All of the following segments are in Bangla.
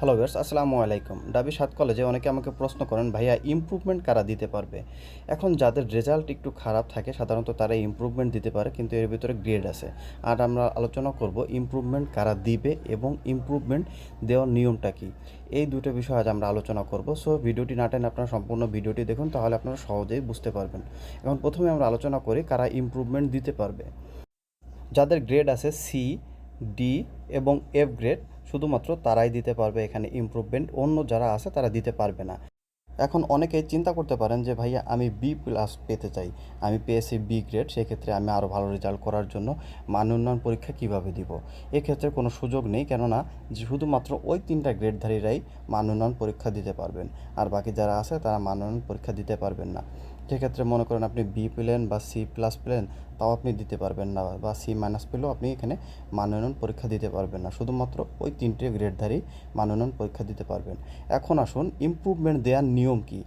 হ্যালো ভিউয়ার্স আসসালামু আলাইকুম। ডাবি সাত কলেজে অনেকে আমাকে প্রশ্ন করেন, ভাইয়া ইমপ্রুভমেন্ট কারা দিতে পারবে? এখন যাদের রেজাল্ট একটু খারাপ থাকে, সাধারণত তারা ইমপ্রুভমেন্ট দিতে পারে, কিন্তু এর ভিতরে গ্রেড আছে। আর আমরা আলোচনা করব ইমপ্রুভমেন্ট কারা দিবে এবং ইমপ্রুভমেন্ট দেওয়ার নিয়মটা কী? এই দুটো বিষয় আজ আমরা আলোচনা করব। সো ভিডিওটি না টেনে আপনারা সম্পূর্ণ ভিডিওটি দেখুন, তাহলে আপনারা সহজেই বুঝতে পারবেন। এখন প্রথমে আমরা আলোচনা করি, কারা ইমপ্রুভমেন্ট দিতে পারবে? যাদের গ্রেড আছে সি ডি এবং এফ গ্রেড শুধুমাত্র তারাই দিতে পারবে এখানে ইমপ্রুভমেন্ট অন্য যারা আছে তারা দিতে পারবে না। এখন অনেকেই চিন্তা করতে পারেন যে, ভাইয়া, আমি বি প্লাস পেতে চাই। আমি পেয়েছি বি গ্রেড সেক্ষেত্রে আমি আরও ভালো রেজাল্ট করার জন্য মান উন্নয়ন পরীক্ষা কীভাবে দিব? এক্ষেত্রে কোনো সুযোগ নেই, কেননা শুধুমাত্র ওই তিনটা গ্রেডধারীরাই মান উন্নয়ন পরীক্ষা দিতে পারবেন। আর বাকি যারা আছে, তারা মান উন্নয়ন পরীক্ষা দিতে পারবেন না। সেক্ষেত্রে মনে করেন আপনি বি পেলেন বা সি প্লাস পেলেন তাও আপনি দিতে পারবেন না বা সি মাইনাস পেলেও আপনি এখানে মানোনয়ন পরীক্ষা দিতে পারবেন না। শুধুমাত্র ওই তিনটে গ্রেডধারী মানোনয়ন পরীক্ষা দিতে পারবেন। এখন আসুন ইম্প্রুভমেন্ট দেওয়ার নিয়ম কী?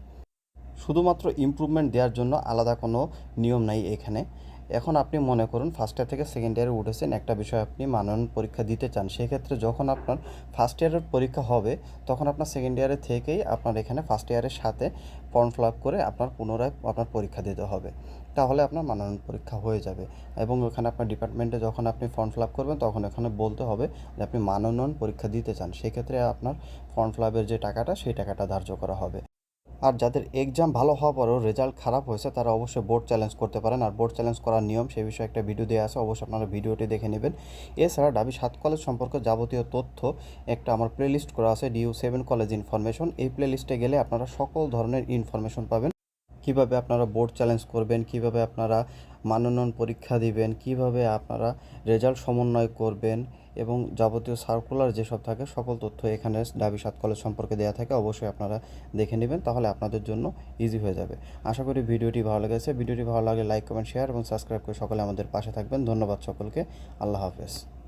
শুধুমাত্র ইম্প্রুভমেন্ট দেওয়ার জন্য আলাদা কোনো নিয়ম নাই এখানে। এখন আপনি মনে করুন ফার্স্ট ইয়ার থেকে সেকেন্ড ইয়ারে উঠেছেন, একটা বিষয় আপনি মানন পরীক্ষা দিতে চান, সেক্ষেত্রে যখন আপনার ফার্স্ট ইয়ারের পরীক্ষা হবে, তখন আপনার সেকেন্ড ইয়ারে থেকেই আপনার এখানে ফার্স্ট ইয়ারের সাথে ফর্ম ফিল করে আপনার পুনরায় আপনার পরীক্ষা দিতে হবে। তাহলে আপনার মানন পরীক্ষা হয়ে যাবে এবং ওখানে আপনার ডিপার্টমেন্টে যখন আপনি ফর্ম ফিল করবেন, তখন এখানে বলতে হবে যে আপনি মানোন্নয়ন পরীক্ষা দিতে চান, সেক্ষেত্রে আপনার ফর্ম ফিল যে টাকাটা, সেই টাকাটা ধার্য করা হবে। আর যাদের এক্সাম ভালো হওয়ার পরেও রেজাল্ট খারাপ হয়েছে, তারা অবশ্যই বোর্ড চ্যালেঞ্জ করতে পারেন। আর বোর্ড চ্যালেঞ্জ করার নিয়ম, সে বিষয়ে একটা ভিডিও দেওয়া আছে, অবশ্যই আপনারা ভিডিওটি দেখে নেবেন। এছাড়া ডাবি সাত কলেজ সম্পর্কে যাবতীয় তথ্য একটা আমার প্লেলিস্ট করা আছে ডিউ সেভেন কলেজ ইনফরমেশন এই প্লেলিস্টে গেলে আপনারা সকল ধরনের ইনফরমেশন পাবেন। কীভাবে আপনারা বোর্ড চ্যালেঞ্জ করবেন, কীভাবে আপনারা মানোন্নয়ন পরীক্ষা দিবেন, কীভাবে আপনারা রেজাল্ট সমন্বয় করবেন এবং যাবতীয় সার্কুলার যেসব থাকে, সকল তথ্য এখানে ডাবি সাত কলেজ সম্পর্কে দেওয়া থাকে, অবশ্যই আপনারা দেখে নেবেন, তাহলে আপনাদের জন্য ইজি হয়ে যাবে। আশা করি ভিডিওটি ভালো লেগেছে। ভিডিওটি ভালো লাগলে লাইক কমেন্ট শেয়ার এবং সাবস্ক্রাইব করে সকলে আমাদের পাশে থাকবেন। ধন্যবাদ সকলকে। আল্লাহ হাফেজ।